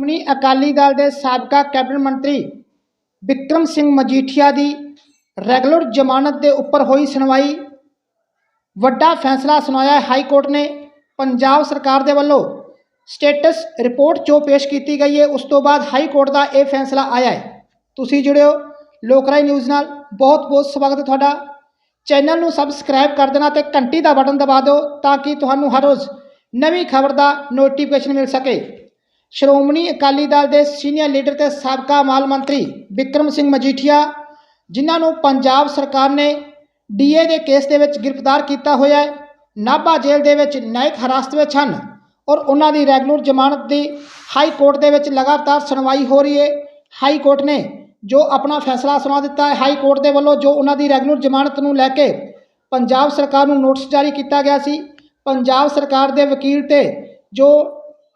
ਸ਼੍ਰੋਮਣੀ ਅਕਾਲੀ ਦਲ ਦੇ ਸਾਬਕਾ ਕੈਬਨਿਟ ਮੰਤਰੀ ਵਿਕਰਮ ਸਿੰਘ ਮਜੀਠੀਆ ਦੀ ਰੈਗੂਲਰ ਜ਼ਮਾਨਤ ਦੇ ਉੱਪਰ ਹੋਈ ਸੁਣਵਾਈ। ਵੱਡਾ ਫੈਸਲਾ ਸੁਣਾਇਆ ਹੈ ਹਾਈ ਕੋਰਟ ਨੇ। ਪੰਜਾਬ ਸਰਕਾਰ ਦੇ ਵੱਲੋਂ ਸਟੇਟਸ ਰਿਪੋਰਟ ਜੋ ਪੇਸ਼ ਕੀਤੀ ਗਈ ਹੈ, ਉਸ ਤੋਂ ਬਾਅਦ ਹਾਈ ਕੋਰਟ ਦਾ ਇਹ ਫੈਸਲਾ ਆਇਆ ਹੈ। ਤੁਸੀਂ ਜੁੜਿਓ ਲੋਕਰਾਈ ਨਿਊਜ਼ ਨਾਲ। ਬਹੁਤ ਬਹੁਤ ਸਵਾਗਤ ਹੈ ਤੁਹਾਡਾ। ਚੈਨਲ ਨੂੰ ਸਬਸਕ੍ਰਾਈਬ ਕਰ ਦੇਣਾ ਤੇ ਘੰਟੀ ਦਾ ਬਟਨ ਦਬਾ ਦਿਓ ਤਾਂ ਕਿ ਤੁਹਾਨੂੰ ਹਰ ਰੋਜ਼ ਨਵੀਂ ਖਬਰ ਦਾ ਨੋਟੀਫਿਕੇਸ਼ਨ ਮਿਲ ਸਕੇ। ਸ਼੍ਰੋਮਣੀ ਅਕਾਲੀ ਦਲ ਦੇ ਸੀਨੀਅਰ ਲੀਡਰ ਤੇ ਸਾਬਕਾ ਮਾਲ ਮੰਤਰੀ ਵਿਕਰਮ ਸਿੰਘ ਮਜੀਠੀਆ, ਜਿਨ੍ਹਾਂ ਨੂੰ ਪੰਜਾਬ ਸਰਕਾਰ ਨੇ ਡੀਏ ਦੇ ਕੇਸ ਦੇ ਵਿੱਚ ਗ੍ਰਿਫਤਾਰ ਕੀਤਾ ਹੋਇਆ ਹੈ, ਨਾਭਾ ਜੇਲ੍ਹ ਦੇ ਵਿੱਚ ਨਾਇਕ ਹਿਰਾਸਤ ਵਿੱਚ ਹਨ ਔਰ ਉਹਨਾਂ ਦੀ ਰੈਗੂਲਰ ਜ਼ਮਾਨਤ ਦੀ ਹਾਈ ਕੋਰਟ ਦੇ ਵਿੱਚ ਲਗਾਤਾਰ ਸੁਣਵਾਈ ਹੋ ਰਹੀ ਹੈ। ਹਾਈ ਕੋਰਟ ਨੇ ਜੋ ਆਪਣਾ ਫੈਸਲਾ ਸੁਣਾ ਦਿੱਤਾ ਹੈ, ਹਾਈ ਕੋਰਟ ਦੇ ਵੱਲੋਂ ਜੋ ਉਹਨਾਂ ਦੀ ਰੈਗੂਲਰ ਜ਼ਮਾਨਤ ਨੂੰ ਲੈ ਕੇ ਪੰਜਾਬ ਸਰਕਾਰ ਨੂੰ ਨੋਟਿਸ ਜਾਰੀ ਕੀਤਾ ਗਿਆ ਸੀ। ਪੰਜਾਬ ਸਰਕਾਰ ਦੇ ਵਕੀਲ ਤੇ ਜੋ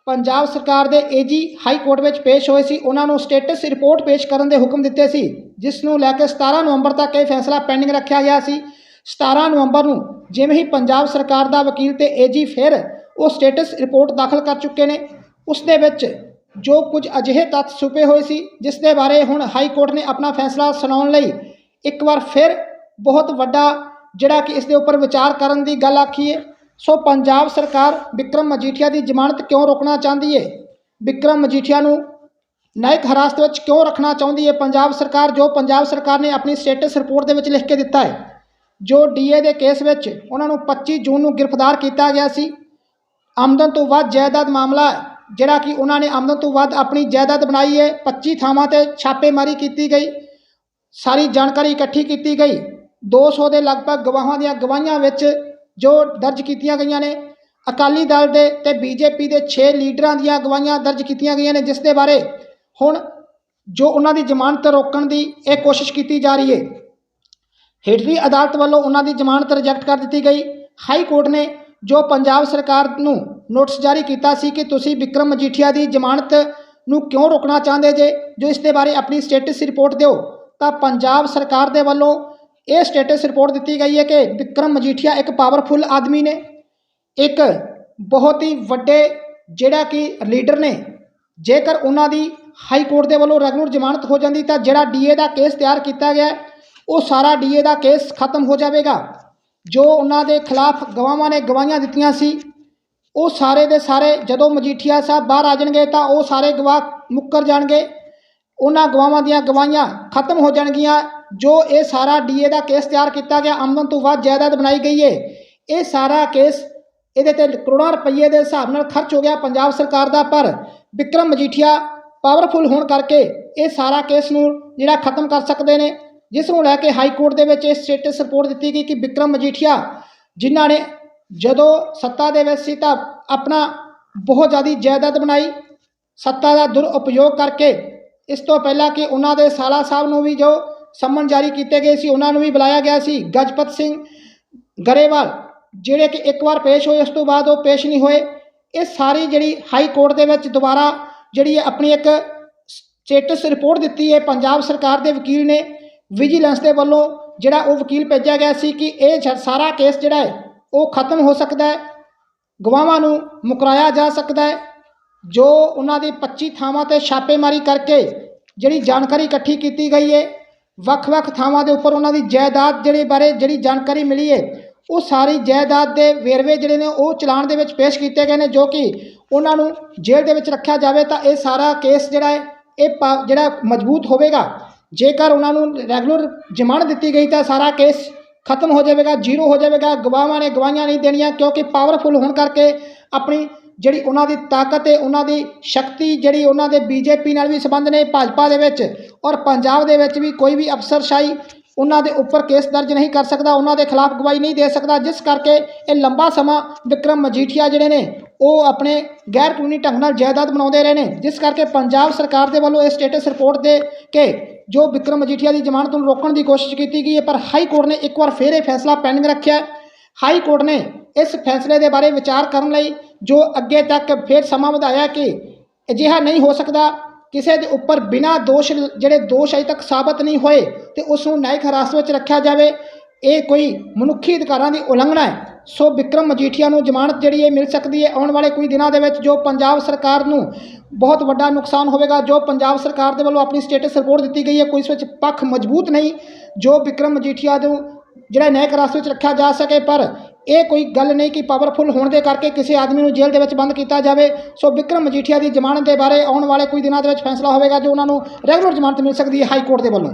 ਪੰਜਾਬ ਸਰਕਾਰ ਦੇ ਏਜੀ ਹਾਈ ਕੋਰਟ ਵਿੱਚ ਪੇਸ਼ ਹੋਏ ਸੀ। ਉਹਨਾਂ ਨੂੰ ਸਟੇਟਸ ਰਿਪੋਰਟ ਪੇਸ਼ ਕਰਨ ਦੇ ਹੁਕਮ ਦਿੱਤੇ ਸੀ, ਜਿਸ ਨੂੰ ਲੈ ਕੇ 17 ਨਵੰਬਰ ਤੱਕ ਇਹ ਫੈਸਲਾ ਪੈਂਡਿੰਗ ਰੱਖਿਆ ਗਿਆ ਸੀ। 17 ਨਵੰਬਰ ਨੂੰ ਜਿਵੇਂ ਹੀ ਪੰਜਾਬ ਸਰਕਾਰ ਦਾ ਵਕੀਲ ਤੇ ਏਜੀ ਫਿਰ ਉਹ ਸਟੇਟਸ ਰਿਪੋਰਟ ਦਾਖਲ ਕਰ ਚੁੱਕੇ ਨੇ। ਉਸ ਦੇ ਵਿੱਚ ਜੋ ਕੁਝ ਅਜਿਹੇ ਤੱਥ ਛੁਪੇ ਹੋਏ ਸੀ, ਜਿਸ ਦੇ ਬਾਰੇ ਹੁਣ ਹਾਈ ਕੋਰਟ ਨੇ ਆਪਣਾ ਫੈਸਲਾ ਸੁਣਾਉਣ ਲਈ ਇੱਕ ਵਾਰ ਫਿਰ ਬਹੁਤ ਵੱਡਾ ਜਿਹੜਾ ਕਿ ਇਸ ਦੇ ਉੱਪਰ ਵਿਚਾਰ ਕਰਨ ਦੀ ਗੱਲ ਆਖੀ ਹੈ ਸੋ ਪੰਜਾਬ ਸਰਕਾਰ ਵਿਕਰਮ ਮਜੀਠੀਆ ਦੀ ਜ਼ਮਾਨਤ ਕਿਉਂ ਰੋਕਣਾ ਚਾਹੁੰਦੀ ਹੈ ਵਿਕਰਮ ਮਜੀਠੀਆ ਨੂੰ ਨਾਇਕ ਹਿਰਾਸਤ ਵਿੱਚ ਕਿਉਂ ਰੱਖਣਾ ਚਾਹੁੰਦੀ ਹੈ ਪੰਜਾਬ ਸਰਕਾਰ, ਜੋ ਪੰਜਾਬ ਸਰਕਾਰ ਨੇ ਆਪਣੀ ਸਟੇਟਸ ਰਿਪੋਰਟ ਦੇ ਵਿੱਚ ਲਿਖ ਕੇ ਦਿੱਤਾ ਹੈ ਜੋ ਡੀਏ ਦੇ ਕੇਸ ਵਿੱਚ ਉਹਨਾਂ ਨੂੰ 25 ਜੂਨ ਨੂੰ ਗ੍ਰਿਫਤਾਰ ਕੀਤਾ ਗਿਆ ਸੀ। ਆਮਦਨ ਤੋਂ ਵੱਧ ਜਾਇਦਾਦ ਮਾਮਲਾ ਜਿਹੜਾ ਕਿ ਉਹਨਾਂ ਨੇ ਆਮਦਨ ਤੋਂ ਵੱਧ ਆਪਣੀ ਜਾਇਦਾਦ ਬਣਾਈ ਹੈ 25 ਥਾਵਾਂ ਤੇ ਛਾਪੇਮਾਰੀ ਕੀਤੀ ਗਈ। ਸਾਰੀ ਜਾਣਕਾਰੀ ਇਕੱਠੀ ਕੀਤੀ ਗਈ। 200 ਦੇ ਲਗਭਗ ਗਵਾਹਾਂ ਦੀਆਂ ਗਵਾਹੀਆਂ ਵਿੱਚ ਜੋ ਦਰਜ ਕੀਤੀਆਂ ਗਈਆਂ ਨੇ। ਅਕਾਲੀ ਦਲ ਦੇ ਤੇ ਬੀਜੇਪੀ ਦੇ 6 ਲੀਡਰਾਂ ਦੀਆਂ ਅਗਵਾਈਆਂ ਦਰਜ ਕੀਤੀਆਂ ਗਈਆਂ ਨੇ, ਜਿਸ ਦੇ ਬਾਰੇ ਹੁਣ ਜੋ ਉਹਨਾਂ ਦੀ ਜ਼ਮਾਨਤ ਰੋਕਣ ਦੀ ਇਹ ਕੋਸ਼ਿਸ਼ ਕੀਤੀ ਜਾ ਰਹੀ ਹੈ। ਹੇਠਲੀ ਅਦਾਲਤ ਵੱਲੋਂ ਉਹਨਾਂ ਦੀ ਜ਼ਮਾਨਤ ਰਿਜੈਕਟ ਕਰ ਦਿੱਤੀ ਗਈ। ਹਾਈ ਕੋਰਟ ਨੇ ਜੋ ਪੰਜਾਬ ਸਰਕਾਰ ਨੂੰ ਨੋਟਿਸ ਜਾਰੀ ਕੀਤਾ ਸੀ ਕਿ ਤੁਸੀਂ ਵਿਕਰਮ ਮਜੀਠੀਆ ਦੀ ਜ਼ਮਾਨਤ ਨੂੰ ਕਿਉਂ ਰੋਕਣਾ ਚਾਹੁੰਦੇ ਜੇ, ਜੋ ਇਸ ਦੇ ਬਾਰੇ ਆਪਣੀ ਸਟੇਟਸ ਰਿਪੋਰਟ ਦਿਓ, ਤਾਂ ਪੰਜਾਬ ਸਰਕਾਰ ਦੇ ਵੱਲੋਂ ਇਹ ਸਟੇਟਸ ਰਿਪੋਰਟ ਦਿੱਤੀ ਗਈ ਹੈ ਕਿ ਵਿਕਰਮ ਮਜੀਠੀਆ ਇੱਕ ਪਾਵਰਫੁੱਲ ਆਦਮੀ ਨੇ, ਇੱਕ ਬਹੁਤ ਹੀ ਵੱਡੇ ਜਿਹੜਾ ਕਿ ਲੀਡਰ ਨੇ, ਜੇਕਰ ਉਹਨਾਂ ਦੀ ਹਾਈ ਕੋਰਟ ਦੇ ਵੱਲੋਂ ਰੈਗੂਲਰ ਜ਼ਮਾਨਤ ਹੋ ਜਾਂਦੀ ਤਾਂ ਜਿਹੜਾ ਡੀਏ ਦਾ ਕੇਸ ਤਿਆਰ ਕੀਤਾ ਗਿਆ, ਉਹ ਸਾਰਾ ਡੀਏ ਦਾ ਕੇਸ ਖਤਮ ਹੋ ਜਾਵੇਗਾ। ਜੋ ਉਹਨਾਂ ਦੇ ਖਿਲਾਫ ਗਵਾਹਾਂ ਨੇ ਗਵਾਹੀਆਂ ਦਿੱਤੀਆਂ ਸੀ, ਉਹ ਸਾਰੇ ਦੇ ਸਾਰੇ ਜਦੋਂ ਮਜੀਠੀਆ ਸਾਹਿਬ ਬਾਹਰ ਆ ਜਾਣਗੇ ਤਾਂ ਉਹ ਸਾਰੇ ਗਵਾਹ ਮੁੱਕਰ ਜਾਣਗੇ। ਉਹਨਾਂ ਗਵਾਹਾਂ ਦੀਆਂ ਗਵਾਹੀਆਂ ਖਤਮ ਹੋ ਜਾਣਗੀਆਂ। ਜੋ ਇਹ ਸਾਰਾ ਡੀਏ ਦਾ ਕੇਸ ਤਿਆਰ ਕੀਤਾ ਗਿਆ, ਆਮਦਨ ਤੋਂ ਵੱਧ ਜਾਇਦਾਦ ਬਣਾਈ ਗਈ ਹੈ ਇਹ ਸਾਰਾ ਕੇਸ ਇਹਦੇ ਤੇ ਕਰੋੜਾਂ ਰੁਪਏ ਦੇ ਹਿਸਾਬ ਨਾਲ ਖਰਚ ਹੋ ਗਿਆ ਪੰਜਾਬ ਸਰਕਾਰ ਦਾ, ਪਰ ਵਿਕਰਮ ਮਜੀਠੀਆ ਪਾਵਰਫੁਲ ਹੋਣ ਕਰਕੇ ਇਹ ਸਾਰਾ ਕੇਸ ਨੂੰ ਜਿਹੜਾ ਖਤਮ ਕਰ ਸਕਦੇ ਨੇ, ਜਿਸ ਨੂੰ ਲੈ ਕੇ ਹਾਈ ਕੋਰਟ ਦੇ ਵਿੱਚ ਇਹ ਸਟੇਟਸ ਰਿਪੋਰਟ ਦਿੱਤੀ ਗਈ ਕਿ ਵਿਕਰਮ ਮਜੀਠੀਆ, ਜਿਨ੍ਹਾਂ ਨੇ ਜਦੋਂ ਸੱਤਾ ਦੇ ਵਿੱਚ ਸੀ ਤਾਂ ਆਪਣਾ ਬਹੁਤ ਜ਼ਿਆਦਾ ਜਾਇਦਾਦ ਬਣਾਈ, ਸੱਤਾ ਦਾ ਦੁਰਉਪਯੋਗ ਕਰਕੇ, ਇਸ ਤੋਂ ਪਹਿਲਾਂ ਕਿ ਉਹਨਾਂ ਦੇ ਸਾਲਾ ਸਾਹਿਬ ਨੂੰ ਵੀ ਜੋ ਸੰਮਨ ਜਾਰੀ ਕੀਤੇ ਗਏ ਸੀ, ਉਹਨਾਂ ਨੂੰ ਵੀ ਬੁਲਾਇਆ ਗਿਆ ਸੀ। ਗਜਪਤ ਸਿੰਘ ਗਰੇਵਾਲ, ਜਿਹੜੇ ਕਿ ਇੱਕ ਵਾਰ ਪੇਸ਼ ਹੋਏ, ਉਸ ਤੋਂ ਬਾਅਦ ਉਹ ਪੇਸ਼ ਨਹੀਂ ਹੋਏ। ਇਹ ਸਾਰੀ ਜਿਹੜੀ ਹਾਈ ਕੋਰਟ ਦੇ ਵਿੱਚ ਦੁਬਾਰਾ ਜਿਹੜੀ ਆਪਣੀ ਇੱਕ ਸਟੇਟਸ ਰਿਪੋਰਟ ਦਿੱਤੀ ਹੈ, ਪੰਜਾਬ ਸਰਕਾਰ ਦੇ ਵਕੀਲ ਨੇ, ਵਿਜੀਲੈਂਸ ਦੇ ਵੱਲੋਂ, ਜਿਹੜਾ ਉਹ ਵਕੀਲ ਭੇਜਿਆ ਗਿਆ ਸੀ ਕਿ ਇਹ ਜ- ਸਾਰਾ ਕੇਸ ਜਿਹੜਾ ਹੈ, ਉਹ ਖਤਮ ਹੋ ਸਕਦਾ ਹੈ, ਗਵਾਹਾਂ ਨੂੰ ਮੁਕਰਾਇਆ ਜਾ ਸਕਦਾ ਹੈ, ਜੋ ਉਹਨਾਂ ਦੀ 25 ਥਾਵਾਂ ਤੇ ਛਾਪੇਮਾਰੀ ਕਰਕੇ ਜਿਹੜੀ ਜਾਣਕਾਰੀ ਇਕੱਠੀ ਕੀਤੀ ਗਈ ਹੈ ਵੱਖ-ਵੱਖ ਥਾਵਾਂ ਦੇ ਉੱਪਰ ਉਹਨਾਂ ਦੀ ਜਾਇਦਾਦ ਜਿਹੜੇ ਬਾਰੇ ਜਿਹੜੀ ਜਾਣਕਾਰੀ ਮਿਲੀ ਹੈ, ਉਹ ਸਾਰੀ ਜਾਇਦਾਦ ਦੇ ਵੇਰਵੇ ਜਿਹੜੇ ਨੇ, ਉਹ ਚਲਾਨ ਦੇ ਵਿੱਚ ਪੇਸ਼ ਕੀਤੇ ਗਏ ਨੇ, ਜੋ ਕਿ ਉਹਨਾਂ ਨੂੰ ਜੇਲ੍ਹ ਦੇ ਵਿੱਚ ਰੱਖਿਆ ਜਾਵੇ ਤਾਂ ਇਹ ਸਾਰਾ ਕੇਸ ਜਿਹੜਾ ਹੈ, ਇਹ ਪਾ- ਜਿਹੜਾ ਮਜ਼ਬੂਤ ਹੋਵੇਗਾ। ਜੇਕਰ ਉਹਨਾਂ ਨੂੰ ਰੈਗੂਲਰ ਜ਼ਮਾਨਤ ਦਿੱਤੀ ਗਈ ਤਾਂ ਸਾਰਾ ਕੇਸ ਖਤਮ ਹੋ ਜਾਵੇਗਾ, ਜ਼ੀਰੋ ਹੋ ਜਾਵੇਗਾ, ਗਵਾਹਾਂ ਨੇ ਗਵਾਹੀਆਂ ਨਹੀਂ ਦੇਣੀਆਂ ਕਿਉਂਕਿ ਪਾਵਰਫੁਲ ਹੋਣ ਕਰਕੇ ਆਪਣੀ ਜਿਹੜੀ ਉਹਨਾਂ ਦੀ ਤਾਕਤ ਹੈ, ਉਹਨਾਂ ਦੀ ਸ਼ਕਤੀ ਜਿਹੜੀ ਉਹਨਾਂ ਦੇ ਬੀਜੇਪੀ ਨਾਲ ਵੀ ਸੰਬੰਧ ਨੇ, ਭਾਜਪਾ ਦੇ ਵਿੱਚ ਔਰ ਪੰਜਾਬ ਦੇ ਵਿੱਚ ਵੀ ਕੋਈ ਵੀ ਅਫਸਰਸ਼ਾਹੀ ਉਹਨਾਂ ਦੇ ਉੱਪਰ ਕੇਸ ਦਰਜ ਨਹੀਂ ਕਰ ਸਕਦਾ, ਉਹਨਾਂ ਦੇ ਖਿਲਾਫ ਗਵਾਹੀ ਨਹੀਂ ਦੇ ਸਕਦਾ, ਜਿਸ ਕਰਕੇ ਇਹ ਲੰਬਾ ਸਮਾਂ ਵਿਕਰਮ ਮਜੀਠੀਆ ਜਿਹੜੇ ਨੇ, ਉਹ ਆਪਣੇ ਗੈਰ ਕਾਨੂੰਨੀ ਢੰਗ ਨਾਲ ਜਾਇਦਾਦ ਬਣਾਉਂਦੇ ਰਹੇ ਨੇ, ਜਿਸ ਕਰਕੇ ਪੰਜਾਬ ਸਰਕਾਰ ਦੇ ਵੱਲੋਂ ਇਹ ਸਟੇਟਸ ਰਿਪੋਰਟ ਦੇ ਕੇ ਜੋ ਵਿਕਰਮ ਮਜੀਠੀਆ ਦੀ ਜ਼ਮਾਨਤ ਨੂੰ ਰੋਕਣ ਦੀ ਕੋਸ਼ਿਸ਼ ਕੀਤੀ ਗਈ ਹੈ, ਪਰ ਹਾਈ ਕੋਰਟ ਨੇ ਇੱਕ ਵਾਰ ਫਿਰ ਇਹ ਫੈਸਲਾ ਪੈਂਡਿੰਗ ਰੱਖਿਆ ਹਾਈ ਕੋਰਟ ਨੇ ਇਸ ਫੈਸਲੇ ਦੇ ਬਾਰੇ ਵਿਚਾਰ ਕਰਨ ਲਈ ਜੋ ਅੱਗੇ ਤੱਕ ਫਿਰ ਸਮਾਂ ਵਧਾਇਆ ਕਿ ਅਜਿਹਾ ਨਹੀਂ ਹੋ ਸਕਦਾ, ਕਿਸੇ ਦੇ ਉੱਪਰ ਬਿਨਾਂ ਦੋਸ਼ ਲ- ਜਿਹੜੇ ਦੋਸ਼ ਅਜੇ ਤੱਕ ਸਾਬਤ ਨਹੀਂ ਹੋਏ ਤੇ ਉਸ ਨੂੰ ਨਿਆਇਕ ਹਿਰਾਸਤ ਵਿੱਚ ਰੱਖਿਆ ਜਾਵੇ, ਇਹ ਕੋਈ ਮਨੁੱਖੀ ਅਧਿਕਾਰਾਂ ਦੀ ਉਲੰਘਣਾ ਹੈ। ਸੋ ਵਿਕਰਮ ਮਜੀਠੀਆ ਨੂੰ ਜ਼ਮਾਨਤ ਜਿਹੜੀ ਇਹ ਮਿਲ ਸਕਦੀ ਹੈ ਆਉਣ ਵਾਲੇ ਕੁਝ ਦਿਨਾਂ ਦੇ ਵਿੱਚ, ਜੋ ਪੰਜਾਬ ਸਰਕਾਰ ਨੂੰ ਬਹੁਤ ਵੱਡਾ ਨੁਕਸਾਨ ਹੋਵੇਗਾ, ਜੋ ਪੰਜਾਬ ਸਰਕਾਰ ਦੇ ਵੱਲੋਂ ਆਪਣੀ ਸਟੇਟਸ ਰਿਪੋਰਟ ਦਿੱਤੀ ਗਈ ਹੈ, ਕੋਈ ਇਸ ਵਿੱਚ ਪੱਖ ਮਜ਼ਬੂਤ ਨਹੀਂ ਜੋ ਵਿਕਰਮ ਮਜੀਠੀਆ ਨੂੰ ਜਿਹੜਾ ਨਿਆਇਕ ਰਾਸਤੇ ਵਿੱਚ ਰੱਖਿਆ ਜਾ ਸਕੇ, ਪਰ ਇਹ ਕੋਈ ਗੱਲ ਨਹੀਂ ਕਿ ਪਾਵਰਫੁਲ ਹੋਣ ਦੇ ਕਰਕੇ ਕਿਸੇ ਆਦਮੀ ਨੂੰ ਜੇਲ੍ਹ ਦੇ ਵਿੱਚ ਬੰਦ ਕੀਤਾ ਜਾਵੇ। ਸੋ ਵਿਕਰਮ ਮਜੀਠੀਆ ਦੀ ਜ਼ਮਾਨਤ ਦੇ ਬਾਰੇ ਆਉਣ ਵਾਲੇ ਕੁਝ ਦਿਨਾਂ ਦੇ ਵਿੱਚ ਫੈਸਲਾ ਹੋਵੇਗਾ ਜੋ ਉਹਨਾਂ ਨੂੰ ਰੈਗੂਲਰ ਜ਼ਮਾਨਤ ਮਿਲ ਸਕਦੀ ਹੈ ਹਾਈ ਕੋਰਟ ਦੇ ਵੱਲੋਂ।